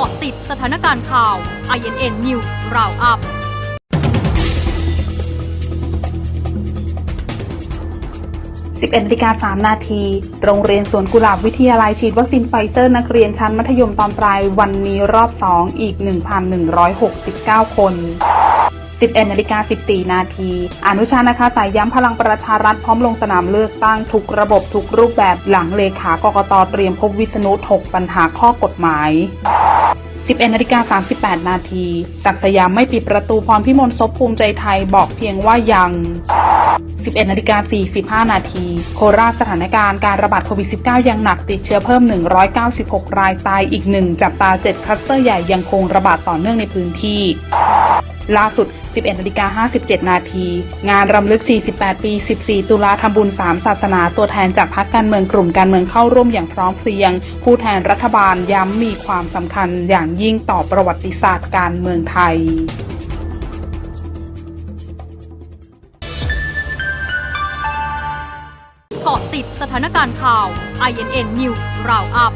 าะติดสถานการณ์ข่าว INN News Roundup 11นาฬิกา3นาที โรงเรียนสวนกุหลาบวิทยาลัยฉีดวัคซีนไฟเซอร์นักเรียนชั้นมัธยมตอนปลายวันนี้รอบ 2 อีก 1,169 คน11นาฬิกา14 นาที อนุชานะคะสายย้ำพลังประชารัฐพร้อมลงสนามเลือกตั้งทุกระบบทุกรูปแบบหลังเลขากกตเตรียมพบวิษณุถกปัญหาข้อกฎหมาย 11นาฬิกา38 นาทีศักสยามไม่ปิดประตูพรพิมลซบภูมิใจไทยบอกเพียงว่ายัง 11นาฬิกา45 นาที โคราชสถานการณ์การระบาดโควิด -19 ยังหนักติดเชื้อเพิ่ม 196 รายตายอีกหนึ่งจับตา 7 คลัสเตอร์ใหญ่ยังคงระบาดต่อเนื่องในพื้นที่ ล่าสุด 11นาฬิกา57 นาที งานรำลึก 48 ปี 14 ตุลาทำบุญ 3 ศาสนา ตัวแทนจากพรรคการเมืองกลุ่มการเมืองเข้าร่วมอย่างพร้อมเพรียง ผู้แทนรัฐบาลย้ำมีความสำคัญอย่างยิ่งต่อประวัติศาสตร์การเมืองไทยเกาะติดสถานการณ์ข่าว INN News Roundup